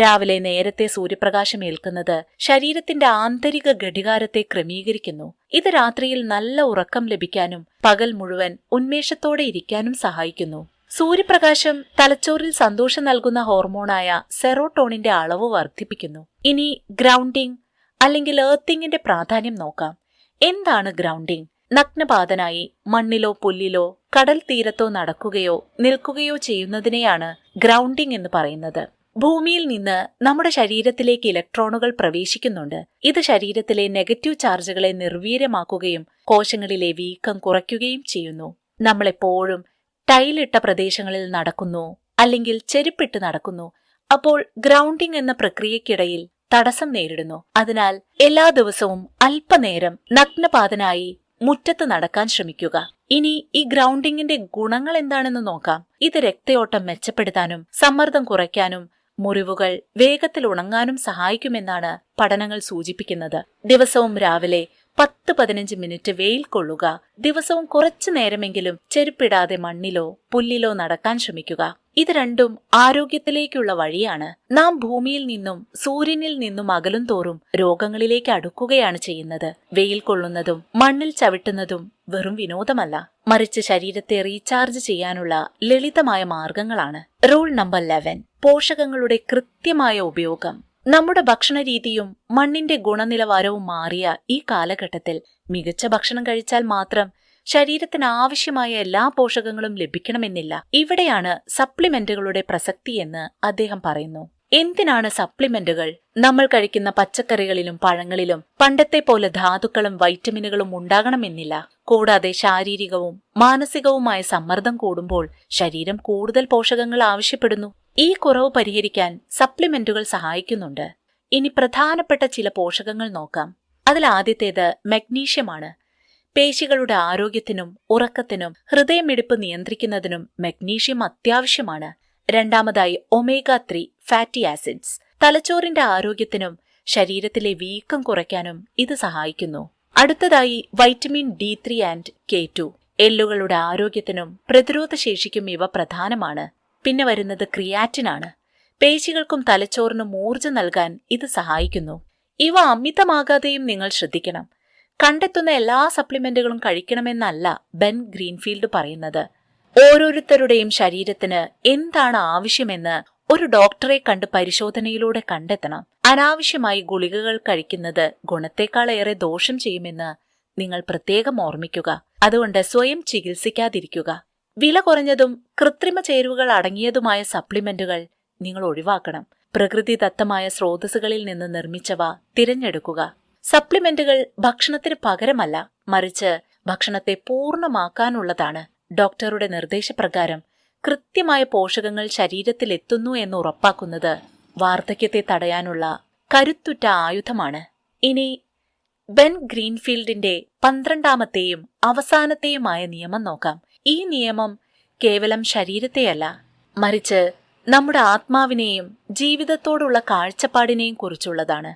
രാവിലെ നേരത്തെ സൂര്യപ്രകാശം ഏൽക്കുന്നത് ശരീരത്തിന്റെ ആന്തരിക ഘടികാരത്തെ ക്രമീകരിക്കുന്നു. ഇത് രാത്രിയിൽ നല്ല ഉറക്കം ലഭിക്കാനും പകൽ മുഴുവൻ ഉന്മേഷത്തോടെ ഇരിക്കാനും സഹായിക്കുന്നു. സൂര്യപ്രകാശം തലച്ചോറിൽ സന്തോഷം നൽകുന്ന ഹോർമോണായ സെറോട്ടോണിന്റെ അളവ് വർദ്ധിപ്പിക്കുന്നു. ഇനി ഗ്രൗണ്ടിംഗ് അല്ലെങ്കിൽ ഏർത്തിങ്ങിന്റെ പ്രാധാന്യം നോക്കാം. എന്താണ് ഗ്രൗണ്ടിംഗ്? നഗ്നപാതനായി മണ്ണിലോ പുല്ലിലോ കടൽ തീരത്തോ നടക്കുകയോ നിൽക്കുകയോ ചെയ്യുന്നതിനെയാണ് ഗ്രൗണ്ടിംഗ് എന്ന് പറയുന്നത്. ഭൂമിയിൽ നിന്ന് നമ്മുടെ ശരീരത്തിലേക്ക് ഇലക്ട്രോണുകൾ പ്രവേശിക്കുന്നുണ്ട്. ഇത് ശരീരത്തിലെ നെഗറ്റീവ് ചാർജുകളെ നിർവീര്യമാക്കുകയും കോശങ്ങളിലെ വീക്കം കുറയ്ക്കുകയും ചെയ്യുന്നു. നമ്മളെപ്പോഴും ടൈലിട്ട പ്രദേശങ്ങളിൽ നടക്കുന്നു അല്ലെങ്കിൽ ചെരുപ്പിട്ട് നടക്കുന്നു. അപ്പോൾ ഗ്രൗണ്ടിംഗ് എന്ന പ്രക്രിയക്കിടയിൽ തടസ്സം നേരിടുന്നു. അതിനാൽ എല്ലാ ദിവസവും അല്പനേരം നഗ്നപാതനായി മുറ്റത്ത് നടക്കാൻ ശ്രമിക്കുക. ഇനി ഈ ഗ്രൗണ്ടിങ്ങിന്റെ ഗുണങ്ങൾ എന്താണെന്ന് നോക്കാം. ഇത് രക്തയോട്ടം മെച്ചപ്പെടുത്താനും സമ്മർദ്ദം കുറയ്ക്കാനും മുറിവുകൾ വേഗത്തിൽ ഉണങ്ങാനും സഹായിക്കുമെന്നാണ് പഠനങ്ങൾ സൂചിപ്പിക്കുന്നത്. ദിവസവും രാവിലെ പത്ത് പതിനഞ്ച് മിനിറ്റ് വെയിൽ കൊള്ളുക. ദിവസവും കുറച്ചു നേരമെങ്കിലും ചെരുപ്പിടാതെ മണ്ണിലോ പുല്ലിലോ നടക്കാൻ ശ്രമിക്കുക. ഇത് രണ്ടും ആരോഗ്യത്തിലേക്കുള്ള വഴിയാണ്. നാം ഭൂമിയിൽ നിന്നും സൂര്യനിൽ നിന്നും അകലും തോറും രോഗങ്ങളിലേക്ക് അടുക്കുകയാണ് ചെയ്യുന്നത്. വെയിൽ കൊള്ളുന്നതും മണ്ണിൽ ചവിട്ടുന്നതും വെറും വിനോദമല്ല. മറിച്ച് ശരീരത്തെ റീചാർജ് ചെയ്യാനുള്ള ലളിതമായ മാർഗങ്ങളാണ്. Rule number eleven. പോഷകങ്ങളുടെ കൃത്യമായ ഉപയോഗം. നമ്മുടെ ഭക്ഷണരീതിയും മണ്ണിന്റെ ഗുണനിലവാരവും മാറിയ ഈ കാലഘട്ടത്തിൽ മികച്ച ഭക്ഷണം കഴിച്ചാൽ മാത്രം ശരീരത്തിന് ആവശ്യമായ എല്ലാ പോഷകങ്ങളും ലഭിക്കണമെന്നില്ല. ഇവിടെയാണ് സപ്ലിമെന്റുകളുടെ പ്രസക്തി എന്ന് അദ്ദേഹം പറയുന്നു. എന്തിനാണ് സപ്ലിമെന്റുകൾ? നമ്മൾ കഴിക്കുന്ന പച്ചക്കറികളിലും പഴങ്ങളിലും പണ്ടത്തെ പോലെ ധാതുക്കളും വൈറ്റമിനുകളും ഉണ്ടാകണമെന്നില്ല. കൂടാതെ ശാരീരികവും മാനസികവുമായ സമ്മർദ്ദം കൂടുമ്പോൾ ശരീരം കൂടുതൽ പോഷകങ്ങൾ ആവശ്യപ്പെടുന്നു. ഈ കുറവ് പരിഹരിക്കാൻ സപ്ലിമെന്റുകൾ സഹായിക്കുന്നുണ്ട്. ഇനി പ്രധാനപ്പെട്ട ചില പോഷകങ്ങൾ നോക്കാം. അതിൽ ആദ്യത്തേത് മഗ്നീഷ്യമാണ് പേശികളുടെ ആരോഗ്യത്തിനും ഉറക്കത്തിനും ഹൃദയമിടിപ്പ് നിയന്ത്രിക്കുന്നതിനും മഗ്നീഷ്യം അത്യാവശ്യമാണ്. രണ്ടാമതായി ഒമേഗ ത്രീ ഫാറ്റി ആസിഡ്സ്. തലച്ചോറിന്റെ ആരോഗ്യത്തിനും ശരീരത്തിലെ വീക്കം കുറയ്ക്കാനും ഇത് സഹായിക്കുന്നു. അടുത്തതായി vitamin D three and K two. എല്ലുകളുടെ ആരോഗ്യത്തിനും പ്രതിരോധ ശേഷിക്കും ഇവ പ്രധാനമാണ്. പിന്നെ വരുന്നത് ക്രിയാറ്റിനാണ് പേശികൾക്കും തലച്ചോറിനും ഊർജം നൽകാൻ ഇത് സഹായിക്കുന്നു. ഇവ അമിതമാകാതെയും നിങ്ങൾ ശ്രദ്ധിക്കണം. കണ്ടെത്തുന്ന എല്ലാ സപ്ലിമെന്റുകളും കഴിക്കണമെന്നല്ല ബെൻ ഗ്രീൻഫീൽഡ് പറയുന്നത്. ഓരോരുത്തരുടെയും ശരീരത്തിന് എന്താണ് ആവശ്യമെന്ന് ഒരു ഡോക്ടറെ കണ്ട് പരിശോധനയിലൂടെ കണ്ടെത്തണം. അനാവശ്യമായി ഗുളികകൾ കഴിക്കുന്നത് ഗുണത്തെക്കാളേറെ ദോഷം ചെയ്യുമെന്ന് നിങ്ങൾ പ്രത്യേകം ഓർമ്മിക്കുക. അതുകൊണ്ട് സ്വയം ചികിത്സിക്കാതിരിക്കുക. വില കുറഞ്ഞതും കൃത്രിമ ചേരുവകൾ അടങ്ങിയതുമായ സപ്ലിമെന്റുകൾ നിങ്ങൾ ഒഴിവാക്കണം. പ്രകൃതിദത്തമായ സ്രോതസ്സുകളിൽ നിന്ന് നിർമ്മിച്ചവ തിരഞ്ഞെടുക്കുക. സപ്ലിമെന്റുകൾ ഭക്ഷണത്തിന് പകരമല്ല മറിച്ച് ഭക്ഷണത്തെ പൂർണമാക്കാനുള്ളതാണ് ഡോക്ടറുടെ നിർദ്ദേശപ്രകാരം കൃത്യമായ പോഷകങ്ങൾ ശരീരത്തിൽ എത്തുന്നു എന്ന് ഉറപ്പാക്കുന്നത് വാർദ്ധക്യത്തെ തടയാനുള്ള കരുത്തുറ്റ ആയുധമാണ്. ഇനി ബെൻ ഗ്രീൻഫീൽഡിന്റെ പന്ത്രണ്ടാമത്തെയും അവസാനത്തെയുമായ നിയമം നോക്കാം. ഈ നിയമം കേവലം ശരീരത്തെയല്ല മറിച്ച് നമ്മുടെ ആത്മാവിനെയും ജീവിതത്തോടുള്ള കാഴ്ചപ്പാടിനെയും കുറിച്ചുള്ളതാണ്.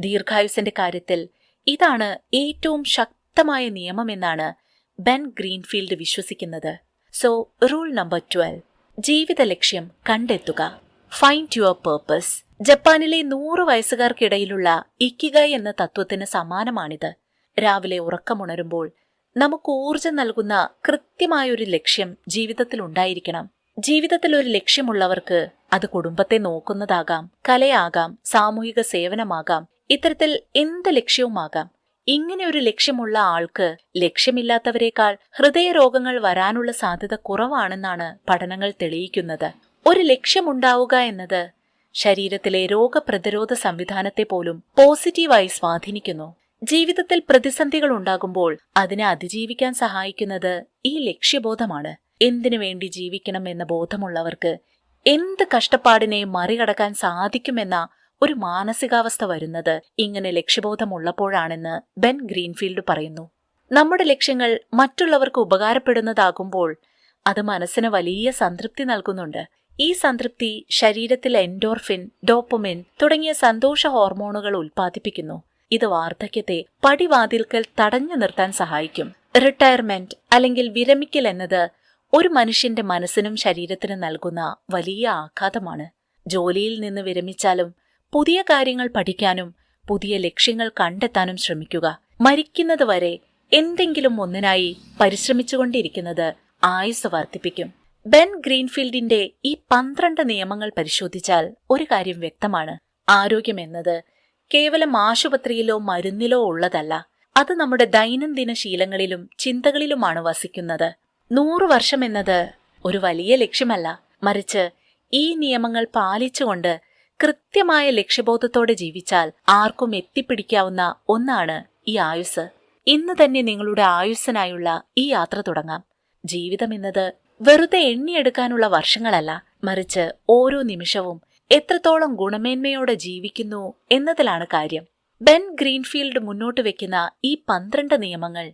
ദീർഘായുസിന്റെ കാര്യത്തിൽ ഇതാണ് ഏറ്റവും ശക്തമായ നിയമമെന്നാണ് ബെൻ ഗ്രീൻഫീൽഡ് വിശ്വസിക്കുന്നത്. സോ റൂൾ നമ്പർ ട്വൽവ് ജീവിത ലക്ഷ്യം കണ്ടെത്തുക. ഫൈൻഡ് യുവർ പേർപ്പസ് ജപ്പാനിലെ നൂറ് വയസ്സുകാർക്കിടയിലുള്ള ഇക്കിക എന്ന തത്വത്തിന് സമാനമാണിത്. രാവിലെ ഉറക്കമുണരുമ്പോൾ നമുക്ക് ഊർജം നൽകുന്ന കൃത്യമായൊരു ലക്ഷ്യം ജീവിതത്തിൽ ഉണ്ടായിരിക്കണം. ജീവിതത്തിൽ ഒരു ലക്ഷ്യമുള്ളവർക്ക് അത് കുടുംബത്തെ നോക്കുന്നതാകാം കലയാകാം സാമൂഹിക സേവനമാകാം ഇത്തരത്തിൽ എന്ത് ലക്ഷ്യവുമാകാം? ഇങ്ങനെ ഒരു ലക്ഷ്യമുള്ള ആൾക്ക് ലക്ഷ്യമില്ലാത്തവരെക്കാൾ ഹൃദയരോഗങ്ങൾ വരാനുള്ള സാധ്യത കുറവാണെന്നാണ് പഠനങ്ങൾ തെളിയിക്കുന്നത്. ഒരു ലക്ഷ്യമുണ്ടാവുക എന്നത് ശരീരത്തിലെ രോഗപ്രതിരോധ സംവിധാനത്തെ പോലും പോസിറ്റീവായി സ്വാധീനിക്കുന്നു. ജീവിതത്തിൽ പ്രതിസന്ധികൾ ഉണ്ടാകുമ്പോൾ അതിനെ അതിജീവിക്കാൻ സഹായിക്കുന്നത് ഈ ലക്ഷ്യബോധമാണ്. എന്തിനു വേണ്ടി ജീവിക്കണം എന്ന ബോധമുള്ളവർക്ക് എന്ത് കഷ്ടപ്പാടിനെയും മറികടക്കാൻ സാധിക്കുമെന്ന ഒരു മാനസികാവസ്ഥ വരുന്നത് ഇങ്ങനെ ലക്ഷ്യബോധമുള്ളപ്പോഴാണെന്ന് ബെൻ ഗ്രീൻഫീൽഡ് പറയുന്നു. നമ്മുടെ ലക്ഷ്യങ്ങൾ മറ്റുള്ളവർക്ക് ഉപകാരപ്പെടുന്നതാകുമ്പോൾ അത് മനസ്സിന് വലിയ സംതൃപ്തി നൽകുന്നുണ്ട്. ഈ സംതൃപ്തി ശരീരത്തിൽ എൻഡോർഫിൻ ഡോപ്പമിൻ തുടങ്ങിയ സന്തോഷ ഹോർമോണുകൾ ഉൽപ്പാദിപ്പിക്കുന്നു. ഇത് വാർദ്ധക്യത്തെ പടിവാതിൽക്കൽ തടഞ്ഞു നിർത്താൻ സഹായിക്കും. റിട്ടയർമെന്റ് അല്ലെങ്കിൽ വിരമിക്കൽ എന്നത് ഒരു മനുഷ്യന്റെ മനസ്സിനും ശരീരത്തിനും നൽകുന്ന വലിയ ആഘാതമാണ്. ജോലിയിൽ നിന്ന് വിരമിച്ചാലും പുതിയ കാര്യങ്ങൾ പഠിക്കാനും പുതിയ ലക്ഷ്യങ്ങൾ കണ്ടെത്താനും ശ്രമിക്കുക. മരിക്കുന്നത് വരെ എന്തെങ്കിലും ഒന്നിനായി പരിശ്രമിച്ചുകൊണ്ടിരിക്കുന്നത് ആയുസ് വർദ്ധിപ്പിക്കും. ബെൻ ഗ്രീൻഫീൽഡിന്റെ ഈ പന്ത്രണ്ട് നിയമങ്ങൾ പരിശോധിച്ചാൽ ഒരു കാര്യം വ്യക്തമാണ്. ആരോഗ്യം എന്നത് കേവലം ആശുപത്രിയിലോ മരുന്നിലോ ഉള്ളതല്ല. അത് നമ്മുടെ ദൈനംദിന ശീലങ്ങളിലും ചിന്തകളിലുമാണ് വസിക്കുന്നത്. നൂറു വർഷം എന്നത് ഒരു വലിയ ലക്ഷ്യമല്ല. മറിച്ച് ഈ നിയമങ്ങൾ പാലിച്ചുകൊണ്ട് കൃത്യമായ ലക്ഷ്യബോധത്തോടെ ജീവിച്ചാൽ ആർക്കും എത്തിപ്പിടിക്കാവുന്ന ഒന്നാണ് ഈ ആയുസ് ഇന്ന് തന്നെ നിങ്ങളുടെ ആയുസ്സനായുള്ള ഈ യാത്ര തുടങ്ങാം. ജീവിതം എന്നത് വെറുതെ എണ്ണിയെടുക്കാനുള്ള വർഷങ്ങളല്ല മറിച്ച് ഓരോ നിമിഷവും എത്രത്തോളം ഗുണമേന്മയോടെ ജീവിക്കുന്നു എന്നതിലാണ് കാര്യം. ബെൻ ഗ്രീൻഫീൽഡ് മുന്നോട്ട് വെക്കുന്ന ഈ പന്ത്രണ്ട് നിയമങ്ങൾ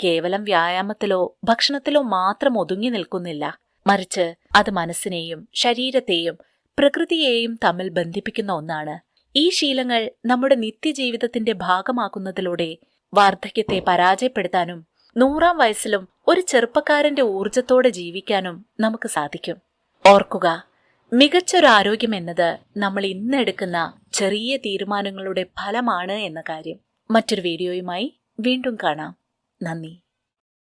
കേവലം വ്യായാമത്തിലോ ഭക്ഷണത്തിലോ മാത്രം ഒതുങ്ങി നിൽക്കുന്നില്ല മറിച്ച് അത് മനസ്സിനെയും ശരീരത്തെയും പ്രകൃതിയെയും തമ്മിൽ ബന്ധിപ്പിക്കുന്ന ഒന്നാണ്. ഈ ശീലങ്ങൾ നമ്മുടെ നിത്യജീവിതത്തിന്റെ ഭാഗമാക്കുന്നതിലൂടെ വാർദ്ധക്യത്തെ പരാജയപ്പെടുത്താനും നൂറാം വയസ്സിലും ഒരു ചെറുപ്പക്കാരന്റെ ഊർജത്തോടെ ജീവിക്കാനും നമുക്ക് സാധിക്കും. ഓർക്കുക മികച്ചൊരു ആരോഗ്യം എന്നത് നമ്മൾ ഇന്നെടുക്കുന്ന ചെറിയ തീരുമാനങ്ങളുടെ ഫലമാണ് എന്ന കാര്യം. മറ്റൊരു വീഡിയോയുമായി വീണ്ടും കാണാം. നന്ദി.